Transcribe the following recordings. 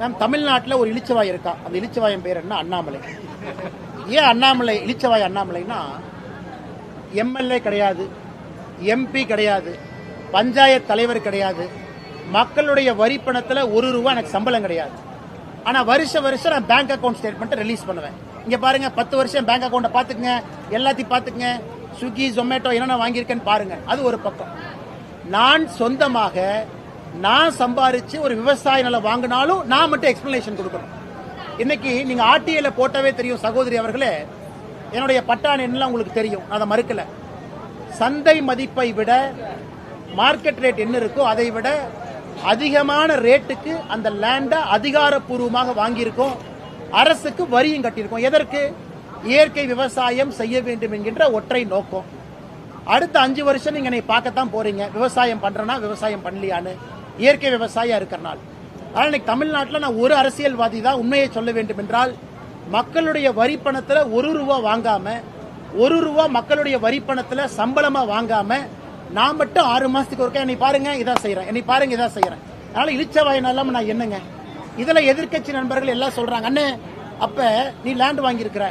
Ma'am தமிழ்நாட்டில் ஒரு இளிச்சவாய் இருக்கா? அந்த இளிச்சவாயின் பேர் என்ன? அண்ணாமலை. ஏன் அண்ணாமலை இளிச்சவாய் அண்ணாமலைனா எம்எல்ஏ கிடையாது எம்பி கிடையாது பஞ்சாயத்து தலைவர் கிடையாது மக்களுடைய வரி பணத்தில் ஒரு ரூபா எனக்கு சம்பளம் கிடையாது. ஆனால் வருஷ வருஷம் நான் பேங்க் அக்கௌண்ட் ஸ்டேட்மெண்ட்டை ரிலீஸ் பண்ணுவேன். இங்கே பாருங்கள் பத்து வருஷம் பேங்க் அக்கௌண்ட்டை பார்த்துக்குங்க எல்லாத்தையும் பார்த்துக்குங்க. ஸ்விக்கி ஜொமேட்டோ என்னென்ன வாங்கியிருக்கேன்னு பாருங்க. அது ஒரு பக்கம். நான் சொந்தமாக நான் சம்பாரித்து ஒரு விவசாய நிலம் வாங்கினாலும் நான் மட்டும் எக்ஸ்பிளனேஷன் கொடுக்கணும். இன்னைக்கு நீங்க ஆர்டிஐல போட்டவே தெரியும் சகோதரி அவர்களே. என்னுடைய பட்டாணி என்னலாம் உங்களுக்கு தெரியும்? நான் அதை மறுக்கல. சந்தை மதிப்பை விட மார்க்கெட் ரேட் என்ன இருக்கோ அதை விட அதிகமான ரேட்டுக்கு அந்த லேண்டை அதிகாரப்பூர்வமாக வாங்கியிருக்கோம். அரசுக்கு வரியும் கட்டியிருக்கோம். எதற்கு? இயற்கை விவசாயம் செய்ய வேண்டும் என்கின்ற ஒற்றை நோக்கம். அடுத்த அஞ்சு வருஷம் நீங்கள் என்னை பார்க்கத்தான் போறீங்க. விவசாயம் பண்றேனா விவசாயம் பண்ணலையான்னு. இயற்கை விவசாயியா இருக்கிறனால. ஆனால் இன்னைக்கு தமிழ்நாட்டில் நான் ஒரு அரசியல்வாதி தான் உண்மையை சொல்ல வேண்டும் என்றால் மக்களுடைய வரி பணத்தில் ஒரு ரூபா வாங்காம ஒரு ரூபா மக்களுடைய வரி பணத்தில் சம்பளமாக வாங்காம நான் மட்டும் ஆறு மாதத்துக்கு ஒருக்கா என்னை பாருங்க இதான் செய்கிறேன் என்னை பாருங்க செய்கிறேன் அதனால் அதனால இழிச்சவாயன் இல்லாம நான் என்னங்க? இதில் எதிர்க்கட்சி நண்பர்கள் எல்லாம் சொல்கிறாங்க அண்ணே அப்போ நீ லேண்ட் வாங்கியிருக்கிற.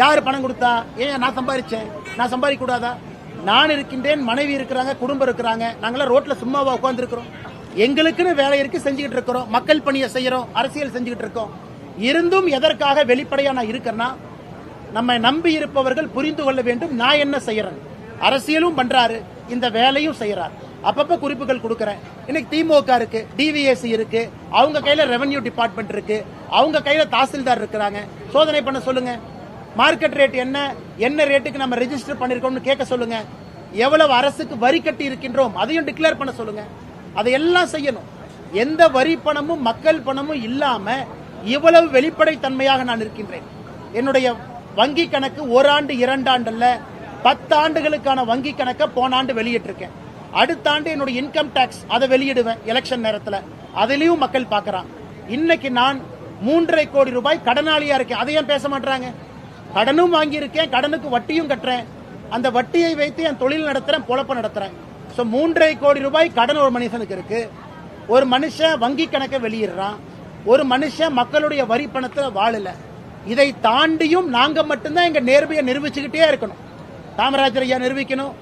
யார் பணம் கொடுத்தா? ஏன் நான் சம்பாதிச்சேன் நான் சம்பாதிக்க கூடாதா நான் இருக்கின்றேன் மனைவி இருக்கிறாங்க குடும்பம் இருக்கிறாங்க. நாங்களாம் ரோட்ல சும்மாவா உட்காந்துருக்குறோம் எங்களுக்குன்னு வேலை இருக்கு செஞ்சுக்கிட்டு இருக்கிறோம். மக்கள் பணியை செய்யறோம் அரசியல் செஞ்சுக்கிட்டு இருக்கோம். இருந்தும் எதற்காக வெளிப்படையா நான் இருக்கிறேன்னா நம்மை நம்பி இருப்பவர்கள் புரிந்து கொள்ள வேண்டும் நான் என்ன செய்யறேன்? அரசியலும் பண்றாரு இந்த வேலையும் செய்யறாரு. அப்பப்ப குறிப்புகள் கொடுக்குறேன். இன்னைக்கு திமுக இருக்கு டிவிஎஸ்சி இருக்கு அவங்க கையில ரெவன்யூ டிபார்ட்மெண்ட் இருக்கு அவங்க கையில தாசில்தார் இருக்கிறாங்க. சோதனை பண்ண சொல்லுங்க. மார்க்கெட் ரேட் என்ன? என்ன ரேட்டுக்கு நம்ம ரெஜிஸ்டர் பண்ணிருக்கோம்னு கேட்க சொல்லுங்க. எவ்வளவு அரசுக்கு வரி கட்டி இருக்கின்றோம்? அதையும் டிக்ளேர் பண்ண சொல்லுங்க. அதையெல்லாம் செய்யணும். எந்த வரி பணமும் மக்கள் பணமும் இல்லாம இவ்வளவு வெளிப்படைத்தன்மையாக நான் இருக்கின்றேன். என்னுடைய வங்கி கணக்கு ஓராண்டு இரண்டாண்டு அல்ல பத்து ஆண்டுகளுக்கான வங்கி கணக்கை போன ஆண்டு வெளியிட்டிருக்கேன். அடுத்த ஆண்டு என்னுடைய இன்கம் டேக்ஸ் அதை வெளியிடுவேன் எலெக்ஷன் நேரத்தில். அதிலையும் மக்கள் பார்க்கறான் இன்னைக்கு நான் மூன்றரை கோடி ரூபாய் கடனாளியா இருக்கேன். அதையும் பேச மாட்டாங்க கடனும் வாங்கியிருக்கேன் கடனுக்கு வட்டியும் கட்டுறேன். அந்த வட்டியை வைத்து என் தொழில் நடத்துறேன் பொழப்ப நடத்துறேன். ஸோ மூன்றரை கோடி ரூபாய் கடன் ஒரு மனுஷனுக்கு இருக்கு. ஒரு மனுஷன் வங்கி கணக்கை வெளியிடுறான். ஒரு மனுஷன் மக்களுடைய வரி பணத்தில் வாழல. இதை தாண்டியும் நாங்கள் மட்டும்தான் எங்கள் நேர்மையை நிரூபிச்சுக்கிட்டே இருக்கணும். காமராஜர் ஐயா நிரூபிக்கணும்.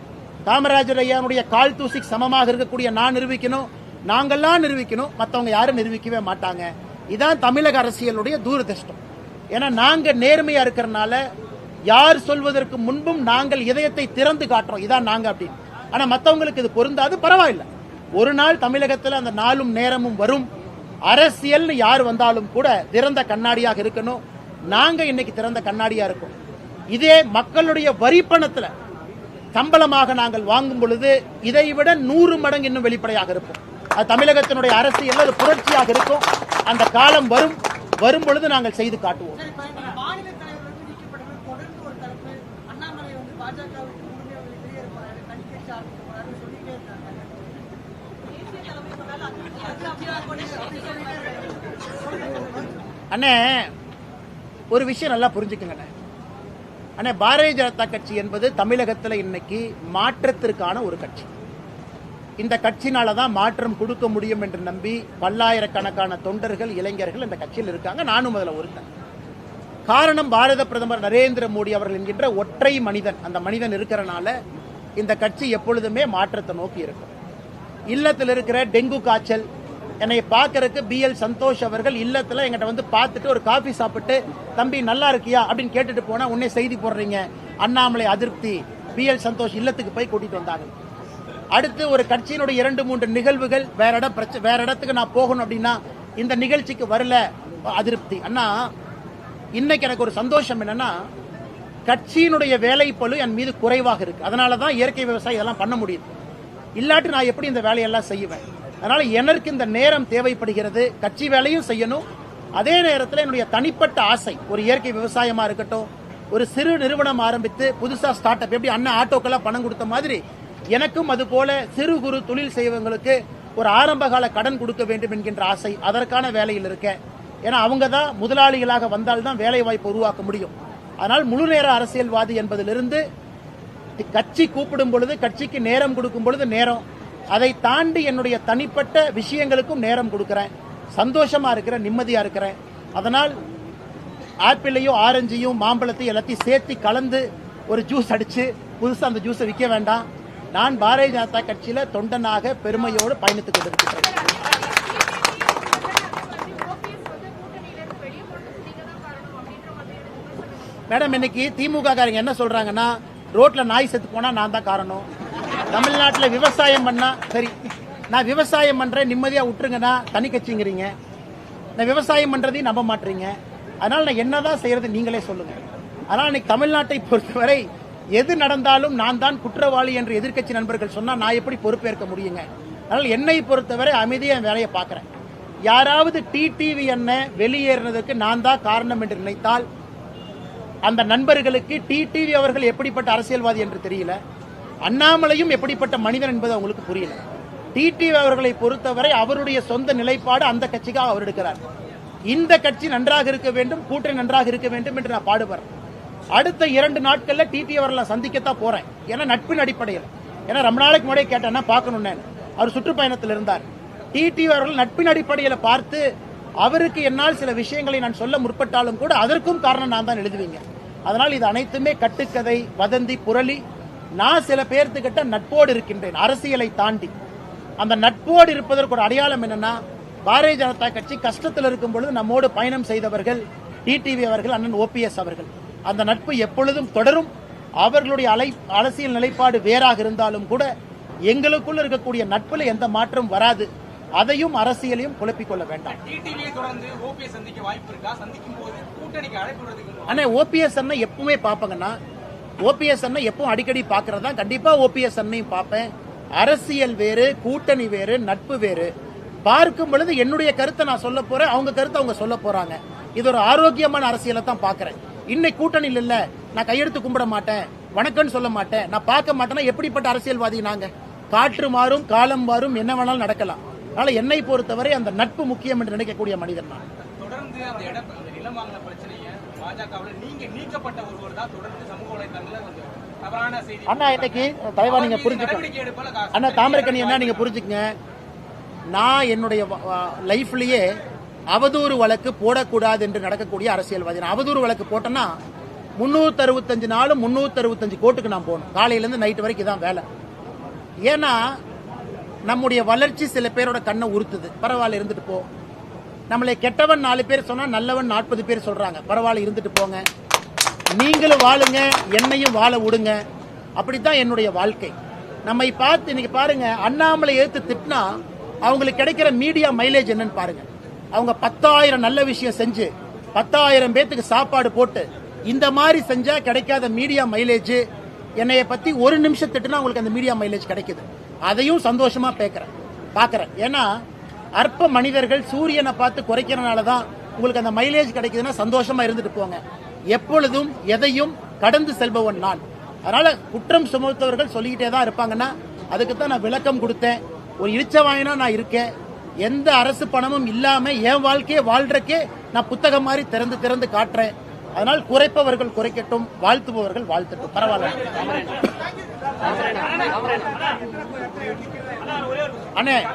காமராஜர் ஐயானுடைய கால் தூசிக்கு சமமாக இருக்கக்கூடிய நான் நிரூபிக்கணும். நாங்கெல்லாம் நிரூபிக்கணும். மற்றவங்க யாரும் நிரூபிக்கவே மாட்டாங்க. இதான் தமிழக அரசியலுடைய தூரதிருஷ்டம். ஏன்னா நாங்கள் நேர்மையா இருக்கிறனால யார் சொல்வதற்கு முன்பும் நாங்கள் இதயத்தை திறந்து காட்டுறோம். இதான் நாங்க அப்படின்னு. ஆனா மற்றவங்களுக்கு இது பொருந்தாது பரவாயில்ல. ஒரு நாள் தமிழகத்தில் அந்த நாளும் நேரமும் வரும். அரசியல்னு யார் வந்தாலும் கூட திறந்த கண்ணாடியாக இருக்கணும். நாங்க இன்னைக்கு திறந்த கண்ணாடியா இருக்கோம். இதே மக்களுடைய வரி சம்பளமாக நாங்கள் வாங்கும் பொழுது இதை விட நூறு மடங்கு இன்னும் வெளிப்படையாக இருக்கும் அது தமிழகத்தினுடைய அரசியல் அது புரட்சியாக இருக்கும். அந்த காலம் வரும். வரும் பொழுது நாங்கள் செய்து காட்டுவோம். அண்ணே ஒரு விஷயம் நல்லா புரிஞ்சுக்குங்க. அண்ணே பாரதிய ஜனதா கட்சி என்பது தமிழகத்தில் இன்னைக்கு மாற்றத்திற்கான ஒரு கட்சி இந்த கட்சினால தான் மாற்றம் கொடுக்க முடியும் என்று நம்பி பல்லாயிரக்கணக்கான தொண்டர்கள் இளைஞர்கள் இந்த கட்சியில் இருக்காங்க. நானும் அதில் ஒருத்தன். காரணம் பாரத பிரதமர் நரேந்திர மோடி அவர்கள் என்கின்ற ஒற்றை மனிதன். அந்த மனிதன் இருக்கிறனால இந்த கட்சி எப்பொழுதுமே மாற்றத்தை நோக்கி இருக்கும். இல்லத்தில் இருக்கிற டெங்கு காய்ச்சல் என்னை பார்க்கறதுக்கு பி எல் சந்தோஷ் அவர்கள் இல்லத்தில் எங்கிட்ட வந்து பார்த்துட்டு ஒரு காஃபி சாப்பிட்டு தம்பி நல்லா இருக்கியா? அப்படின்னு கேட்டுட்டு போனா உன்னே செய்தி போடுறீங்க. அண்ணாமலை அதிருப்தி. பி எல் சந்தோஷ் இல்லத்துக்கு போய் கூட்டிட்டு வந்தாங்க. அடுத்து ஒரு கட்சியினுடைய இரண்டு மூன்று நிகழ்வுகள் வேற இடம் பிரச்சனை வேற இடத்துக்கு நான் போகணும் அப்படின்னா இந்த நிகழ்ச்சிக்கு வரல அதிருப்தி. அண்ணா இன்னைக்கு எனக்கு ஒரு சந்தோஷம் என்னன்னா கட்சியினுடைய வேலைப்பழு என் மீது குறைவாக இருக்கு. அதனால தான் இயற்கை விவசாயம் இதெல்லாம் பண்ண முடியுது. இல்லாட்டி நான் எப்படி இந்த வேலையெல்லாம் செய்வேன்? அதனால எனக்கு இந்த நேரம் தேவைப்படுகிறது. கட்சி வேலையும் செய்யணும். அதே நேரத்தில் என்னுடைய தனிப்பட்ட ஆசை ஒரு இயற்கை விவசாயமா இருக்கட்டும் ஒரு சிறு நிறுவனம் ஆரம்பித்து புதுசா ஸ்டார்ட் அப் எப்படி அண்ணன் ஆட்டோக்கெல்லாம் பணம் கொடுத்த மாதிரி எனக்கும் அது போல சிறு குறு தொழில் செய்வங்களுக்கு ஒரு ஆரம்பகால கடன் கொடுக்க வேண்டும் என்கின்ற ஆசை அதற்கான வேலையில் இருக்கேன் ஏன்னா அவங்க தான் முதலாளிகளாக வந்தால்தான் வேலை வாய்ப்பு உருவாக்க முடியும். அதனால் முழு நேர அரசியல்வாதி என்பதிலிருந்து கட்சி கூப்பிடும் பொழுது கட்சிக்கு நேரம் கொடுக்கும் பொழுது நேரம். அதை தாண்டி என்னுடைய தனிப்பட்ட விஷயங்களுக்கும் நேரம் கொடுக்குறேன். சந்தோஷமா இருக்கிறேன் நிம்மதியா இருக்கிறேன். அதனால் ஆப்பிளையும் ஆரஞ்சையும் மாம்பழத்தையும் எல்லாத்தையும் சேர்த்து கலந்து ஒரு ஜூஸ் அடிச்சு புதுசாக அந்த ஜூஸை விற்க வேண்டாம். நான் பாரதிய ஜனதா கட்சியில தொண்டனாக பெருமையோடு பயணித்துக் கொண்டிருக்கிறேன் மேடம் இன்னைக்கு திமுக காரங்க என்ன சொல்றாங்கன்னா ரோட்ல நாய் செத்து போனா நான் தான் காரணம். தமிழ்நாட்டில் விவசாயம் பண்ணா சரி நான் விவசாயம் பண்றேன் நிம்மதியா விட்டுருங்கன்னா தனி கட்சிங்கிறீங்க. நான் விவசாயம் பண்றதையும் நம்ப மாட்டீங்க. அதனால நான் என்னதான் செய்யறது நீங்களே சொல்லுங்க. அதனால இன்னைக்கு தமிழ்நாட்டை பொறுத்தவரை எது நடந்தாலும் நான் தான் குற்றவாளி என்று எதிர்க்கட்சி நண்பர்கள் சொன்னால் நான் எப்படி பொறுப்பேற்க முடியுங்க? அதனால் என்னை பொறுத்தவரை அமைதியாக என் வேலையை பார்க்குறேன். யாராவது டிடிவி என்ன வெளியேறினதுக்கு நான் தான் காரணம் என்று நினைத்தால் அந்த நண்பர்களுக்கு டிடிவி அவர்கள் எப்படிப்பட்ட அரசியல்வாதி என்று தெரியல. அண்ணாமலையும் எப்படிப்பட்ட மனிதன் என்பது அவங்களுக்கு புரியல. டிடிவி அவர்களை பொறுத்தவரை அவருடைய சொந்த நிலைப்பாடு அந்த கட்சிக்காக அவர் எடுக்கிறார். இந்த கட்சி நன்றாக இருக்க வேண்டும் கூட்டணி நன்றாக இருக்க வேண்டும் என்று நான் பாடுபடுறேன். அடுத்த இரண்டு நாட்கள்ல டிடி அவர்களை சந்திக்கத்தான் போறேன். ஏன்னா நட்பின் அடிப்படையில். ஏன்னா ரொம்ப நாளைக்கு முன்னாடியே கேட்டேன்னா பார்க்கணும்னு அவர் சுற்றுப்பயணத்தில் இருந்தார். டிடி அவர்கள் நட்பின் அடிப்படையில் பார்த்து அவருக்கு என்னால் சில விஷயங்களை நான் சொல்ல முற்பட்டாலும் கூட அதற்கும் காரணம் நான் தான் எழுதுவீங்க. அதனால் இது அனைத்துமே கட்டுக்கதை வதந்தி புரளி. நான் சில பேர்த்துக்கிட்ட நட்போடு இருக்கின்றேன் அரசியலை தாண்டி. அந்த நட்போடு இருப்பதற்கு ஒரு அடையாளம் என்னன்னா பாரதிய ஜனதா கட்சி கஷ்டத்தில் இருக்கும் பொழுது நம்மோடு பயணம் செய்தவர்கள் டிடிவி அவர்கள் அண்ணன் ஓபிஎஸ் அவர்கள். அந்த நட்பு எப்பொழுதும் தொடரும். அவர்களுடைய அலை அரசியல் நிலைப்பாடு வேறாக இருந்தாலும் கூட எங்களுக்குள்ள இருக்கக்கூடிய நட்புல எந்த மாற்றம் வராது. அதையும் அரசியலையும் குழப்பிக் கொள்ள வேண்டாம். ஆனா ஓபிஎஸ் அண்ணன் எப்பவுமே பாப்பாங்கன்னா ஓபிஎஸ் அண்ணன் எப்பவும் அடிக்கடி பாக்குறதா கண்டிப்பா ஓபிஎஸ் அண்ணையும் பார்ப்பேன். அரசியல் வேறு கூட்டணி வேறு நட்பு வேறு. பார்க்கும் பொழுது என்னுடைய கருத்தை நான் சொல்ல போறேன். அவங்க கருத்தை அவங்க சொல்ல போறாங்க. இது ஒரு ஆரோக்கியமான அரசியலை தான் பாக்குறேன் இன்னைக்கு கூட்டணியில் இல்ல. நான் கையெடுத்து கும்பிட மாட்டேன். வணக்கம்னு சொல்ல மாட்டேன். நான் பார்க்க மாட்டேன்னா எப்படிப்பட்ட அரசியல்வாதி நாங்க? காற்று மாறும் காலம் மாறும் என்ன வேணாலும் நடக்கலாம். அதனால என்னை பொறுத்தவரை அந்த நட்பு முக்கியம் என்று நினைக்கக்கூடிய மனிதன் நான். தொடர்ந்து அந்த இட அந்த நிலம் வாங்கின பிரச்சனையை பாஜகவில் நீங்க நீக்கப்பட்ட ஒருவர் தான் தொடர்ந்து சமூக வலைதளங்கள்ல வந்து தவறான செய்தி அண்ணா இன்னைக்கு தலைவா நீங்க புரிஞ்சுக்கணும் அண்ணா தாமிரக்கணி என்ன நீங்க புரிஞ்சுக்கங்க. நான் என்னுடைய லைஃப்லயே அவதூறு வழக்கு போடக்கூடாது என்று நடக்கக்கூடிய அரசியல்வாதி நான் அவதூறு வழக்கு போட்டேன்னா முன்னூத்தி அறுபத்தஞ்சு நாளும் முன்னூத்தி அறுபத்தஞ்சு கோட்டுக்கு நான் போகணும். காலையிலேருந்து நைட்டு வரைக்கும் தான் வேலை. ஏன்னா நம்முடைய வளர்ச்சி சில பேரோட கண்ணை உறுத்துது. பரவாயில்ல இருந்துட்டு போ. நம்மளை கெட்டவன் நாலு பேர் சொன்னா நல்லவன் நாற்பது பேர் சொல்றாங்க. பரவாயில்ல இருந்துட்டு போங்க. நீங்களும் வாழுங்க என்னையும் வாழ விடுங்க. அப்படித்தான் என்னுடைய வாழ்க்கை. நம்மை பார்த்து இன்னைக்கு பாருங்க அண்ணாமலை எடுத்து திட்டினா அவங்களுக்கு கிடைக்கிற மீடியா மைலேஜ் என்னன்னு பாருங்க. அவங்க பத்தாயிரம் நல்ல விஷயம் செஞ்சு பத்தாயிரம் பேத்துக்கு சாப்பாடு போட்டு இந்த மாதிரி செஞ்சா கிடைக்காத மீடியா மைலேஜ் என்னைய பத்தி ஒரு நிமிஷம் திட்டுனா உங்களுக்கு அந்த மீடியா மைலேஜ் கிடைக்குது. அதையும் சந்தோஷமா பேக்கிறேன். பாக்குறேன். ஏன்னா அற்ப மனிதர்கள் சூரியனை பார்த்து குறைக்கிறனால தான் உங்களுக்கு அந்த மைலேஜ் கிடைக்குதுன்னா சந்தோஷமா இருந்துட்டு போங்க. எப்பொழுதும் எதையும் கடந்து செல்பவன் நான். அதனால குற்றம் சுமத்தவர்கள் சொல்லிக்கிட்டே தான் இருப்பாங்கன்னா அதுக்கு தான் நான் விளக்கம் கொடுத்தேன். ஒரு இழிச்சவாயனா நான் இருக்கேன். எந்த அரசு பணமும் இல்லாம என் வாழ்க்கையை வாழ்றக்கே நான் புத்தகம் மாதிரி திறந்து திறந்து காட்டுறேன். அதனால் குறைப்பவர்கள் குறைக்கட்டும் வாழ்த்துபவர்கள் வாழ்த்தட்டும். பரவாயில்ல. அண்ணே.